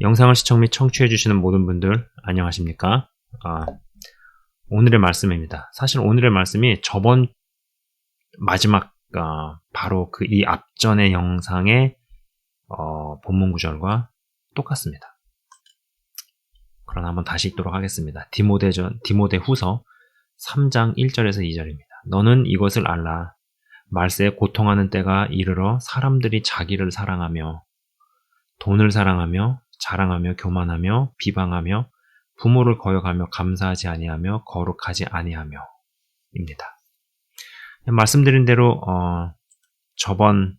영상을 시청 및 청취해주시는 모든 분들 안녕하십니까? 아, 오늘의 말씀입니다. 사실 오늘의 말씀이 저번 마지막 아, 바로 그 이 앞전의 영상의 어, 본문 구절과 똑같습니다. 그러나 한번 다시 읽도록 하겠습니다. 디모데전 디모데 후서 3장 1절에서 2절입니다. 너는 이것을 알라. 말세에 고통하는 때가 이르러 사람들이 자기를 사랑하며 돈을 사랑하며 자랑하며 교만하며 비방하며 부모를 거역하며 감사하지 아니하며 거룩하지 아니하며 입니다. 말씀드린 대로 어, 저번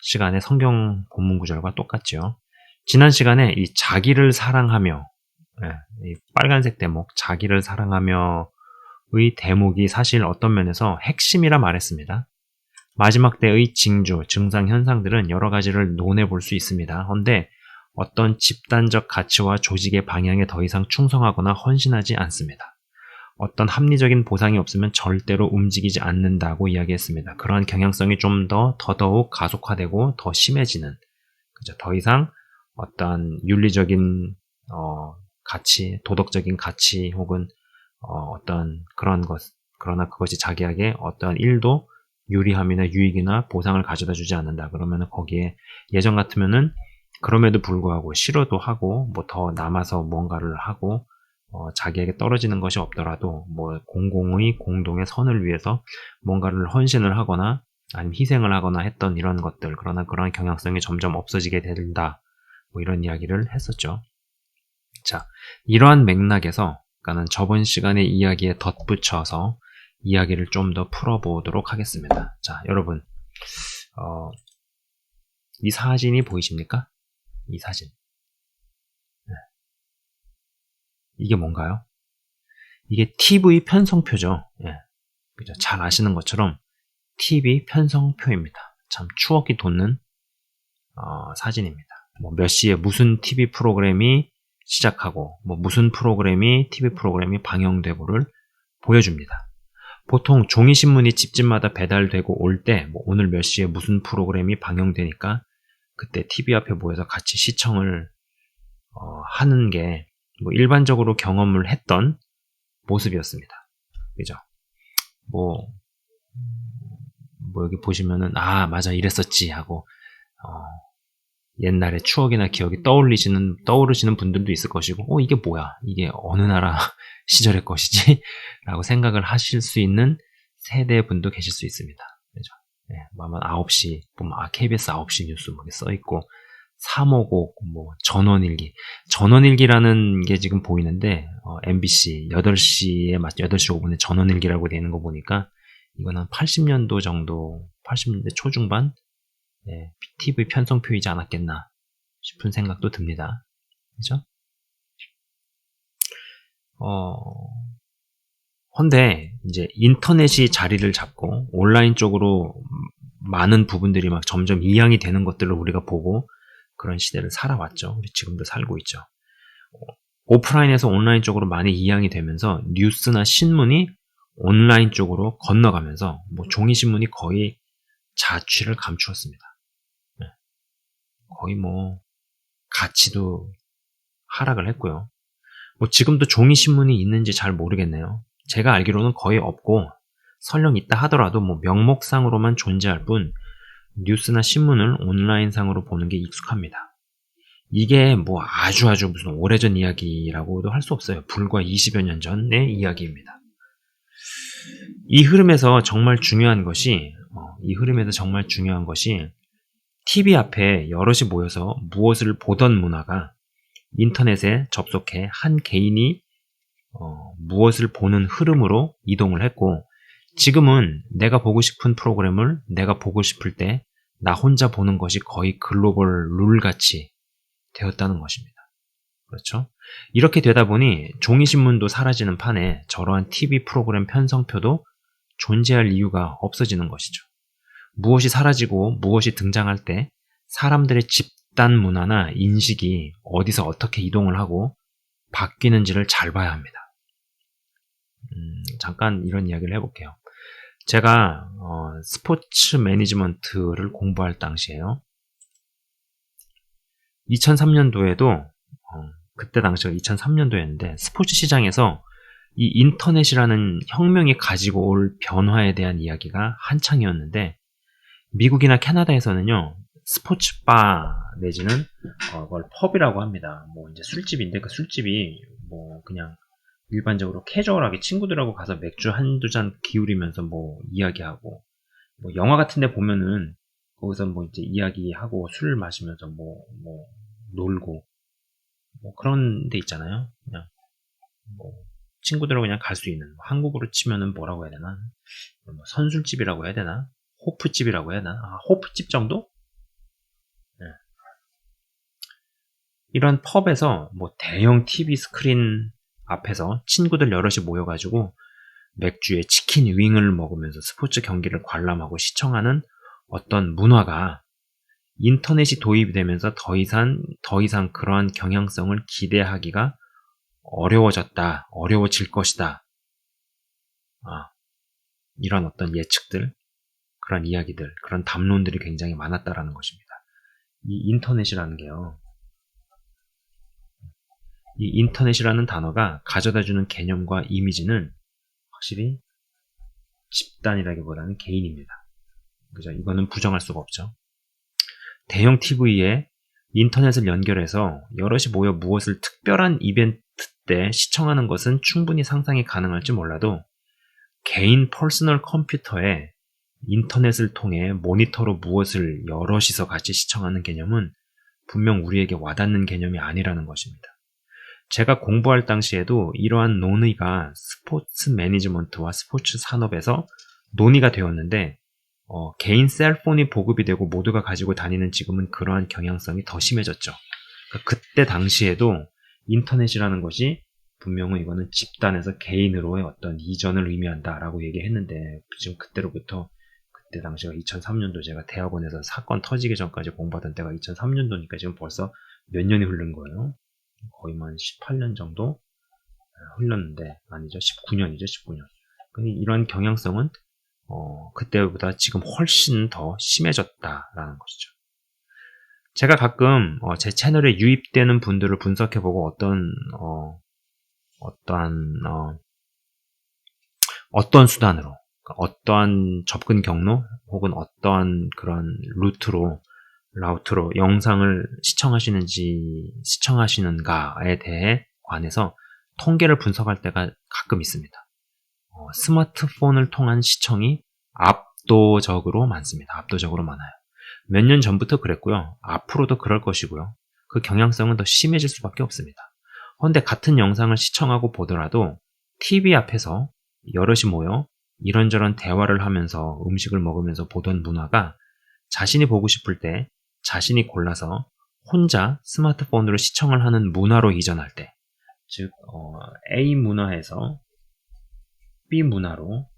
시간에 성경 본문 구절과 똑같죠. 지난 시간에 이 자기를 사랑하며 예, 이 빨간색 대목 자기를 사랑하며의 대목이 사실 어떤 면에서 핵심이라 말했습니다. 마지막 때의 징조, 증상, 현상들은 여러 가지를 논해 볼 수 있습니다. 그런데 어떤 집단적 가치와 조직의 방향에 더 이상 충성하거나 헌신하지 않습니다. 어떤 합리적인 보상이 없으면 절대로 움직이지 않는다고 이야기했습니다. 그러한 경향성이 좀 더 더더욱 가속화되고 더 심해지는 그죠? 더 이상 어떤 윤리적인 어, 가치, 도덕적인 가치 혹은 어, 떤 그런 것 그러나 그것이 자기에게 어떠한 일도 유리함이나 유익이나 보상을 가져다 주지 않는다. 그러면 거기에 예전 같으면은 그럼에도 불구하고 싫어도 하고 뭐 더 남아서 뭔가를 하고 어, 자기에게 떨어지는 것이 없더라도 뭐 공공의 공동의 선을 위해서 뭔가를 헌신을 하거나 아니면 희생을 하거나 했던 이런 것들 그러나 그러한 경향성이 점점 없어지게 된다 뭐 이런 이야기를 했었죠. 자 이러한 맥락에서 그러니까는 저번 시간의 이야기에 덧붙여서 이야기를 좀 더 풀어보도록 하겠습니다. 자 여러분 어, 이 사진이 보이십니까? 이 사진. 네. 이게 뭔가요? 이게 TV 편성표죠. 네. 그죠? 잘 아시는 것처럼 TV 편성표입니다. 참 추억이 돋는 어, 사진입니다. 뭐 몇 시에 무슨 TV 프로그램이 시작하고 뭐 무슨 프로그램이 TV 프로그램이 방영되고를 보여줍니다. 보통 종이 신문이 집집마다 배달되고 올 때 뭐 오늘 몇 시에 무슨 프로그램이 방영되니까 그때 TV 앞에 모여서 같이 시청을 어, 하는 게 뭐 일반적으로 경험을 했던 모습이었습니다. 그죠? 뭐, 뭐 여기 보시면은 아 맞아 이랬었지 하고 어, 옛날의 추억이나 기억이 떠올리시는 떠오르시는 분들도 있을 것이고 어 이게 뭐야 이게 어느 나라 시절의 것이지 라고 생각을 하실 수 있는 세대 분도 계실 수 있습니다. 네, 아마 9시, 보면, 아, KBS 9시 뉴스 뭐 써있고, 355, 뭐, 전원일기. 전원일기라는 게 지금 보이는데, 어, MBC 8시에, 8시 5분에 전원일기라고 되어 있는 거 보니까, 이건 한 80년도 정도, 80년대 초중반, 네, TV 편성표이지 않았겠나 싶은 생각도 듭니다. 그죠? 어, 헌데 이제 인터넷이 자리를 잡고 온라인 쪽으로 많은 부분들이 막 점점 이양이 되는 것들을 우리가 보고 그런 시대를 살아왔죠. 지금도 살고 있죠. 오프라인에서 온라인 쪽으로 많이 이양이 되면서 뉴스나 신문이 온라인 쪽으로 건너가면서 뭐 종이 신문이 거의 자취를 감추었습니다. 네. 거의 뭐 가치도 하락을 했고요. 뭐 지금도 종이 신문이 있는지 잘 모르겠네요. 제가 알기로는 거의 없고 설령 있다 하더라도 뭐 명목상으로만 존재할 뿐 뉴스나 신문을 온라인상으로 보는 게 익숙합니다. 이게 뭐 아주 아주 무슨 오래전 이야기라고도 할 수 없어요. 불과 20여 년 전의 이야기입니다. 이 흐름에서 정말 중요한 것이 어, 이 흐름에서 정말 중요한 것이 TV 앞에 여럿이 모여서 무엇을 보던 문화가 인터넷에 접속해 한 개인이 어, 무엇을 보는 흐름으로 이동을 했고 지금은 내가 보고 싶은 프로그램을 내가 보고 싶을 때 나 혼자 보는 것이 거의 글로벌 룰 같이 되었다는 것입니다. 그렇죠? 이렇게 되다 보니 종이신문도 사라지는 판에 저러한 TV 프로그램 편성표도 존재할 이유가 없어지는 것이죠. 무엇이 사라지고 무엇이 등장할 때 사람들의 집단 문화나 인식이 어디서 어떻게 이동을 하고 바뀌는지를 잘 봐야 합니다. 음, 잠깐 이런 이야기를 해볼게요. 제가 어, 스포츠 매니지먼트를 공부할 당시에요. 2003년도에도 어, 그때 당시가 2003년도였는데 스포츠 시장에서 이 인터넷이라는 혁명이 가지고 올 변화에 대한 이야기가 한창이었는데 미국이나 캐나다에서는요 스포츠 바 내지는 어, 그걸 펍이라고 합니다. 뭐 이제 술집인데 그 술집이 뭐 그냥 일반적으로 캐주얼하게 친구들하고 가서 맥주 한두 잔 기울이면서 뭐 이야기하고 뭐 영화 같은 데 보면은 거기서 뭐 이제 이야기하고 술 마시면서 뭐, 뭐, 놀고, 뭐 그런 데 있잖아요. 그냥, 뭐, 친구들하고 그냥 갈 수 있는, 뭐 한국으로 치면은 뭐라고 해야 되나? 뭐 선술집이라고 해야 되나? 호프집이라고 해야 되나? 아, 호프집 정도? 네. 이런 펍에서 뭐 대형 TV 스크린 앞에서 친구들 여럿이 모여가지고 맥주에 치킨 윙을 먹으면서 스포츠 경기를 관람하고 시청하는 어떤 문화가 인터넷이 도입이 되면서 더 이상, 더 이상 그러한 경향성을 기대하기가 어려워졌다, 어려워질 것이다. 아, 이런 어떤 예측들, 그런 이야기들, 그런 담론들이 굉장히 많았다라는 것입니다. 이 인터넷이라는 게요. 이 인터넷이라는 단어가 가져다주는 개념과 이미지는 확실히 집단이라기보다는 개인입니다. 그죠? 이거는 부정할 수가 없죠. 대형 TV에 인터넷을 연결해서 여럿이 모여 무엇을 특별한 이벤트 때 시청하는 것은 충분히 상상이 가능할지 몰라도 개인 퍼스널 컴퓨터에 인터넷을 통해 모니터로 무엇을 여럿이서 같이 시청하는 개념은 분명 우리에게 와닿는 개념이 아니라는 것입니다. 제가 공부할 당시에도 이러한 논의가 스포츠 매니지먼트와 스포츠 산업에서 논의가 되었는데 어, 개인 셀폰이 보급이 되고 모두가 가지고 다니는 지금은 그러한 경향성이 더 심해졌죠. 그러니까 그때 당시에도 인터넷이라는 것이 분명히 이거는 집단에서 개인으로의 어떤 이전을 의미한다라고 얘기했는데 지금 그때로부터 그때 당시가 2003년도 제가 대학원에서 사건 터지기 전까지 공부하던 때가 2003년도니까 지금 벌써 몇 년이 흐른 거예요. 거의 한 18년 정도 흘렀는데 아니죠 19년이죠 19년. 이런 경향성은 어, 그때보다 지금 훨씬 더 심해졌다라는 것이죠. 제가 가끔 어, 제 채널에 유입되는 분들을 분석해보고 어떤 어, 어떠한 어, 어떤 수단으로 그러니까 어떠한 접근 경로 혹은 어떠한 그런 루트로 라우트로 영상을 시청하시는지 시청하시는가에 대해 관해서 통계를 분석할 때가 가끔 있습니다. 어, 스마트폰을 통한 시청이 압도적으로 많습니다. 압도적으로 많아요. 몇 년 전부터 그랬고요. 앞으로도 그럴 것이고요. 그 경향성은 더 심해질 수밖에 없습니다. 그런데 같은 영상을 시청하고 보더라도 TV 앞에서 여럿이 모여 이런저런 대화를 하면서 음식을 먹으면서 보던 문화가 자신이 보고 싶을 때 자신이 골라서 혼자 스마트폰으로 시청을 하는 문화로 이전할 때, 즉 어, A 문화에서 B 문화로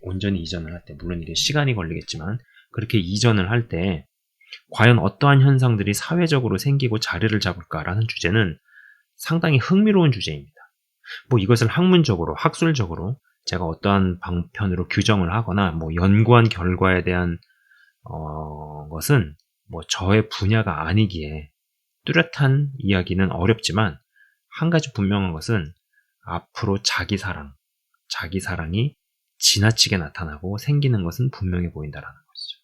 온전히 이전을 할 때, 물론 이게 시간이 걸리겠지만, 그렇게 이전을 할 때, 과연 어떠한 현상들이 사회적으로 생기고 자리를 잡을까라는 주제는 상당히 흥미로운 주제입니다. 뭐 이것을 학문적으로, 학술적으로 제가 어떠한 방편으로 규정을 하거나 뭐 연구한 결과에 대한 어, 것은 뭐 저의 분야가 아니기에 뚜렷한 이야기는 어렵지만 한 가지 분명한 것은 앞으로 자기 사랑, 자기 사랑이 지나치게 나타나고 생기는 것은 분명해 보인다라는 것이죠.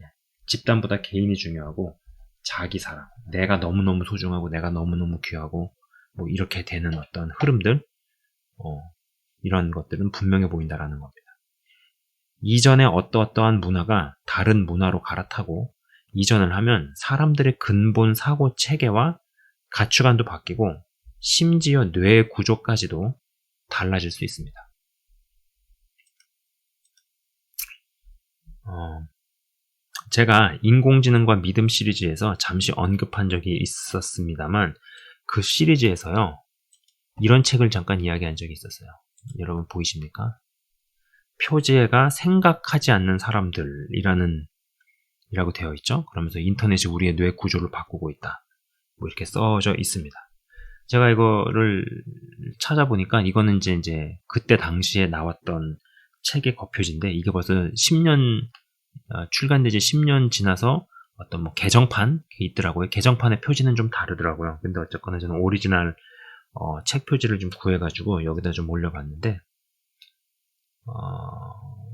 예. 집단보다 개인이 중요하고 자기 사랑, 내가 너무너무 소중하고 내가 너무너무 귀하고 뭐 이렇게 되는 어떤 흐름들, 어, 이런 것들은 분명해 보인다라는 겁니다. 이전에 어떠어떠한 문화가 다른 문화로 갈아타고 이전을 하면 사람들의 근본 사고 체계와 가치관도 바뀌고 심지어 뇌 구조까지도 달라질 수 있습니다. 어, 제가 인공지능과 믿음 시리즈에서 잠시 언급한 적이 있었습니다만 그 시리즈에서요 이런 책을 잠깐 이야기한 적이 있었어요. 여러분 보이십니까? 표제가 생각하지 않는 사람들이라는 이라고 되어 있죠. 그러면서 인터넷이 우리의 뇌 구조를 바꾸고 있다. 뭐 이렇게 써져 있습니다. 제가 이거를 찾아보니까 이거는 이제 이제 그때 당시에 나왔던 책의 거표지인데 이게 벌써 10년 어, 출간되지 10년 지나서 어떤 뭐 개정판 있더라고요. 개정판의 표지는 좀 다르더라고요. 근데 어쨌거나 저는 오리지널 어, 책 표지를 좀 구해가지고 여기다 좀 올려봤는데 어,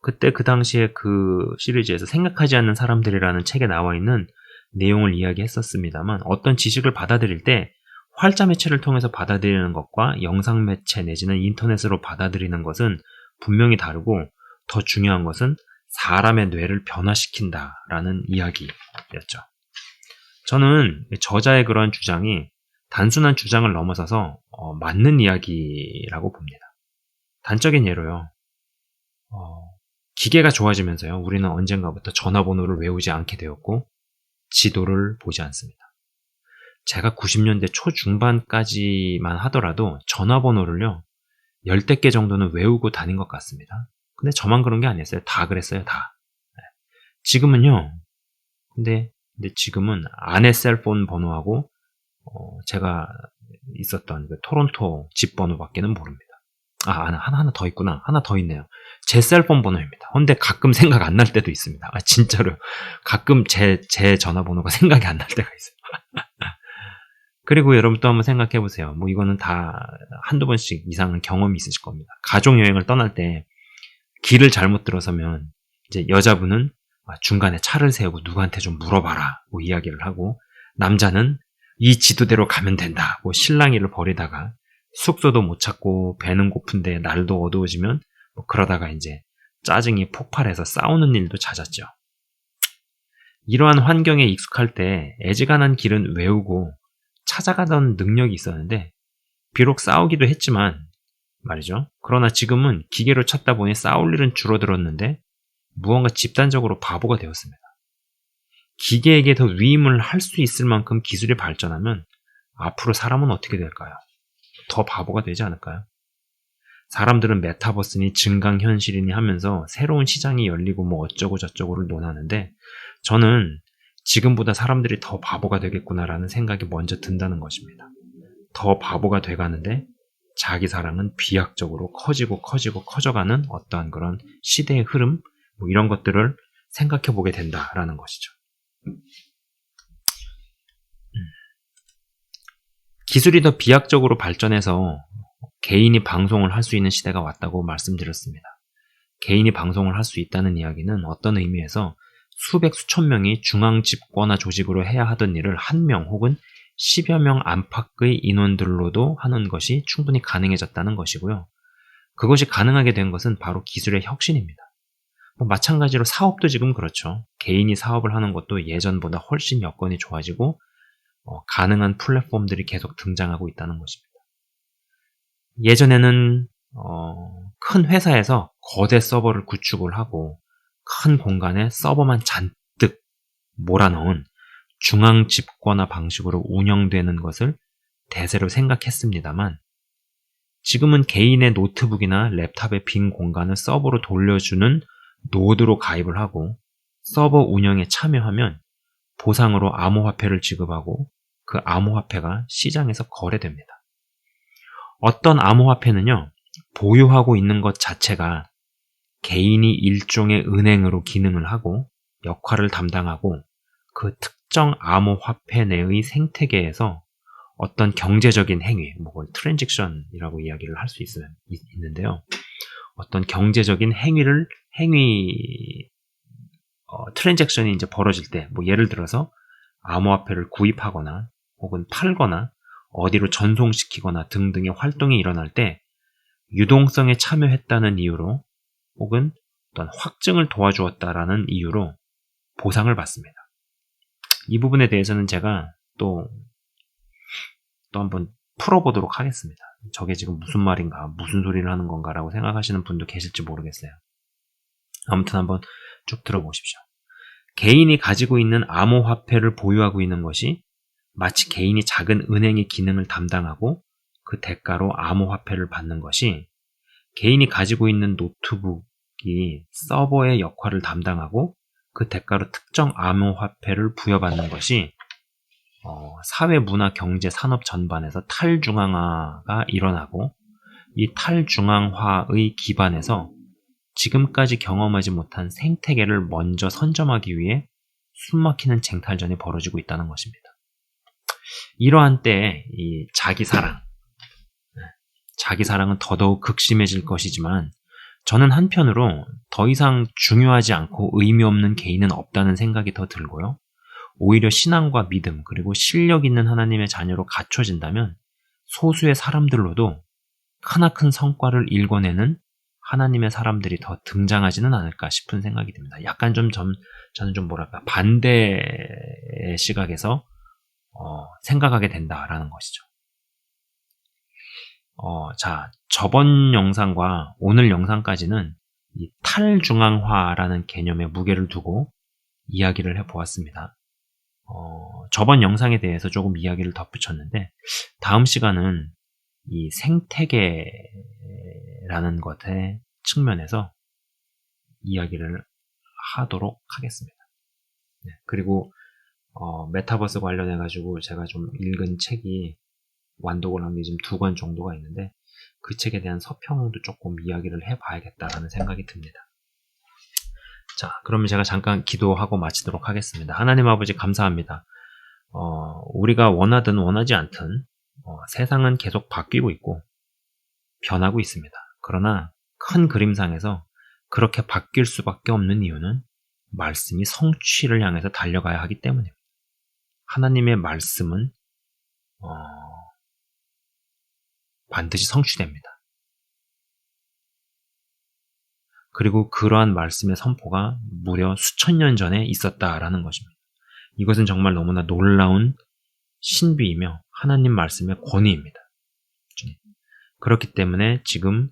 그때 그 당시에 그 시리즈에서 생각하지 않는 사람들이라는 책에 나와 있는 내용을 이야기했었습니다만 어떤 지식을 받아들일 때 활자 매체를 통해서 받아들이는 것과 영상 매체 내지는 인터넷으로 받아들이는 것은 분명히 다르고 더 중요한 것은 사람의 뇌를 변화시킨다라는 이야기였죠. 저는 저자의 그런 주장이 단순한 주장을 넘어서서 어, 맞는 이야기라고 봅니다. 단적인 예로요. 어, 기계가 좋아지면서요. 우리는 언젠가부터 전화번호를 외우지 않게 되었고 지도를 보지 않습니다. 제가 90년대 초중반까지만 하더라도 전화번호를요. 열대 개 정도는 외우고 다닌 것 같습니다. 근데 저만 그런 게 아니었어요. 다 그랬어요. 다. 네. 지금은요. 근데, 근데 지금은 아내 셀폰 번호하고 어, 제가 있었던 그 토론토 집 번호밖에는 모릅니다. 아, 하나, 하나 더 있구나. 하나 더 있네요. 제 셀폰 번호입니다. 근데 가끔 생각 안 날 때도 있습니다. 아, 진짜로. 가끔 제, 제 전화번호가 생각이 안 날 때가 있어요. 그리고 여러분 또 한번 생각해 보세요. 뭐 이거는 다 한두 번씩 이상은 경험이 있으실 겁니다. 가족 여행을 떠날 때 길을 잘못 들어서면 이제 여자분은 중간에 차를 세우고 누구한테 좀 물어봐라. 뭐 이야기를 하고 남자는 이 지도대로 가면 된다. 고 실랑이를 벌이다가 숙소도 못 찾고 배는 고픈데 날도 어두워지면 뭐 그러다가 이제 짜증이 폭발해서 싸우는 일도 잦았죠. 이러한 환경에 익숙할 때 애지간한 길은 외우고 찾아가던 능력이 있었는데 비록 싸우기도 했지만 말이죠. 그러나 지금은 기계로 찾다 보니 싸울 일은 줄어들었는데 무언가 집단적으로 바보가 되었습니다. 기계에게 더 위임을 할 수 있을 만큼 기술이 발전하면 앞으로 사람은 어떻게 될까요? 더 바보가 되지 않을까요? 사람들은 메타버스니 증강현실이니 하면서 새로운 시장이 열리고 뭐 어쩌고 저쩌고를 논하는데 저는 지금보다 사람들이 더 바보가 되겠구나라는 생각이 먼저 든다는 것입니다. 더 바보가 돼가는데 자기 사랑은 비약적으로 커지고 커지고 커져가는 어떠한 그런 시대의 흐름 뭐 이런 것들을 생각해 보게 된다라는 것이죠. 기술이 더 비약적으로 발전해서 개인이 방송을 할 수 있는 시대가 왔다고 말씀드렸습니다. 개인이 방송을 할 수 있다는 이야기는 어떤 의미에서 수백 수천 명이 중앙 집권화 조직으로 해야 하던 일을 한 명 혹은 10여 명 안팎의 인원들로도 하는 것이 충분히 가능해졌다는 것이고요. 그것이 가능하게 된 것은 바로 기술의 혁신입니다. 뭐 마찬가지로 사업도 지금 그렇죠. 개인이 사업을 하는 것도 예전보다 훨씬 여건이 좋아지고 어, 가능한 플랫폼들이 계속 등장하고 있다는 것입니다. 예전에는 어, 큰 회사에서 거대 서버를 구축을 하고 큰 공간에 서버만 잔뜩 몰아넣은 중앙 집권화 방식으로 운영되는 것을 대세로 생각했습니다만 지금은 개인의 노트북이나 랩탑의 빈 공간을 서버로 돌려주는 노드로 가입을 하고 서버 운영에 참여하면 보상으로 암호화폐를 지급하고 그 암호화폐가 시장에서 거래됩니다. 어떤 암호화폐는요, 보유하고 있는 것 자체가 개인이 일종의 은행으로 기능을 하고 역할을 담당하고 그 특정 암호화폐 내의 생태계에서 어떤 경제적인 행위, 뭐 트랜직션이라고 이야기를 할 수 있는데요. 어떤 경제적인 행위를 행위 어, 트랜잭션이 이제 벌어질 때, 뭐 예를 들어서 암호화폐를 구입하거나 혹은 팔거나 어디로 전송시키거나 등등의 활동이 일어날 때 유동성에 참여했다는 이유로 혹은 어떤 확증을 도와주었다라는 이유로 보상을 받습니다. 이 부분에 대해서는 제가 또, 또 한번 풀어보도록 하겠습니다. 저게 지금 무슨 말인가, 무슨 소리를 하는 건가라고 생각하시는 분도 계실지 모르겠어요. 아무튼 한번 쭉 들어보십시오. 개인이 가지고 있는 암호화폐를 보유하고 있는 것이 마치 개인이 작은 은행의 기능을 담당하고 그 대가로 암호화폐를 받는 것이 개인이 가지고 있는 노트북이 서버의 역할을 담당하고 그 대가로 특정 암호화폐를 부여받는 것이 어, 사회, 문화, 경제, 산업 전반에서 탈중앙화가 일어나고 이 탈중앙화의 기반에서 지금까지 경험하지 못한 생태계를 먼저 선점하기 위해 숨막히는 쟁탈전이 벌어지고 있다는 것입니다. 이러한 때에 이 자기 사랑, 네, 자기 사랑은 더더욱 극심해질 것이지만 저는 한편으로 더 이상 중요하지 않고 의미 없는 개인은 없다는 생각이 더 들고요. 오히려 신앙과 믿음 그리고 실력 있는 하나님의 자녀로 갖춰진다면 소수의 사람들로도 크나큰 성과를 일궈내는 하나님의 사람들이 더 등장하지는 않을까 싶은 생각이 듭니다. 약간 좀 전, 저는 좀 뭐랄까 반대의 시각에서 어, 생각하게 된다라는 것이죠. 어, 자, 저번 영상과 오늘 영상까지는 이 탈중앙화라는 개념에 무게를 두고 이야기를 해보았습니다. 어, 저번 영상에 대해서 조금 이야기를 덧붙였는데, 다음 시간은 이 생태계라는 것의 측면에서 이야기를 하도록 하겠습니다. 네, 그리고 어, 메타버스 관련해 가지고 제가 좀 읽은 책이 완독을 한게 지금 두 권 정도가 있는데 그 책에 대한 서평도 조금 이야기를 해봐야겠다라는 생각이 듭니다. 자, 그러면 제가 잠깐 기도하고 마치도록 하겠습니다. 하나님 아버지 감사합니다. 어, 우리가 원하든 원하지 않든 어, 세상은 계속 바뀌고 있고 변하고 있습니다. 그러나 큰 그림상에서 그렇게 바뀔 수밖에 없는 이유는 말씀이 성취를 향해서 달려가야 하기 때문입니다. 하나님의 말씀은 어, 반드시 성취됩니다. 그리고 그러한 말씀의 선포가 무려 수천 년 전에 있었다라는 것입니다. 이것은 정말 너무나 놀라운 신비이며 하나님 말씀의 권위입니다. 그렇기 때문에 지금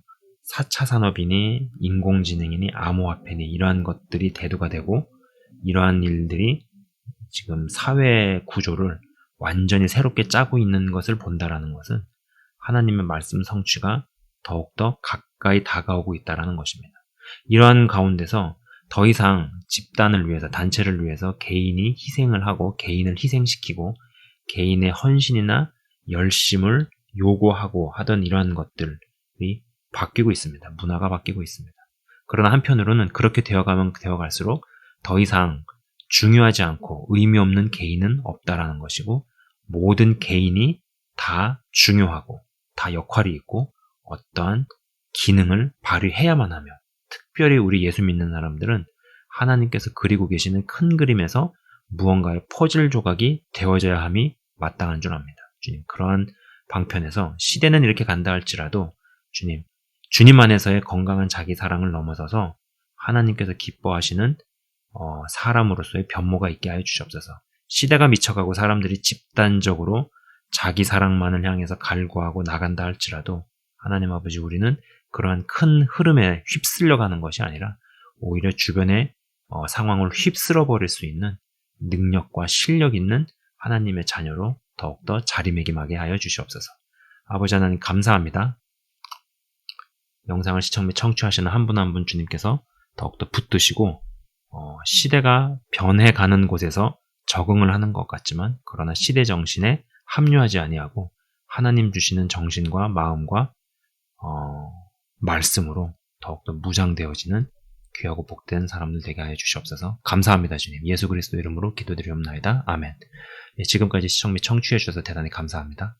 4차 산업이니 인공지능이니 암호화폐니 이러한 것들이 대두가 되고 이러한 일들이 지금 사회 구조를 완전히 새롭게 짜고 있는 것을 본다라는 것은 하나님의 말씀 성취가 더욱더 가까이 다가오고 있다라는 것입니다. 이러한 가운데서 더 이상 집단을 위해서 단체를 위해서 개인이 희생을 하고 개인을 희생시키고 개인의 헌신이나 열심을 요구하고 하던 이러한 것들이 바뀌고 있습니다. 문화가 바뀌고 있습니다. 그러나 한편으로는 그렇게 되어가면 되어갈수록 더 이상 중요하지 않고 의미 없는 개인은 없다라는 것이고 모든 개인이 다 중요하고 다 역할이 있고 어떠한 기능을 발휘해야만 하며 특별히 우리 예수 믿는 사람들은 하나님께서 그리고 계시는 큰 그림에서 무언가의 퍼즐 조각이 되어져야 함이 마땅한 줄 압니다. 주님, 그러한 방편에서 시대는 이렇게 간다 할지라도 주님, 주님 안에서의 건강한 자기 사랑을 넘어서서 하나님께서 기뻐하시는 어, 사람으로서의 변모가 있게 하여 주시옵소서. 시대가 미쳐가고 사람들이 집단적으로 자기 사랑만을 향해서 갈구하고 나간다 할지라도 하나님 아버지 우리는 그러한 큰 흐름에 휩쓸려 가는 것이 아니라 오히려 주변의 어, 상황을 휩쓸어 버릴 수 있는 능력과 실력 있는 하나님의 자녀로 더욱더 자리매김하게 하여 주시옵소서. 아버지 하나님 감사합니다. 영상을 시청 및 청취하시는 한 분 한분 주님께서 더욱더 붙드시고 어, 시대가 변해가는 곳에서 적응을 하는 것 같지만 그러나 시대 정신에 합류하지 아니하고 하나님 주시는 정신과 마음과 어, 말씀으로 더욱더 무장되어지는 귀하고 복된 사람들 되게 하여 주시옵소서. 감사합니다, 주님. 예수 그리스도 이름으로 기도드리옵나이다. 아멘. 예, 지금까지 시청 및 청취해 주셔서 대단히 감사합니다.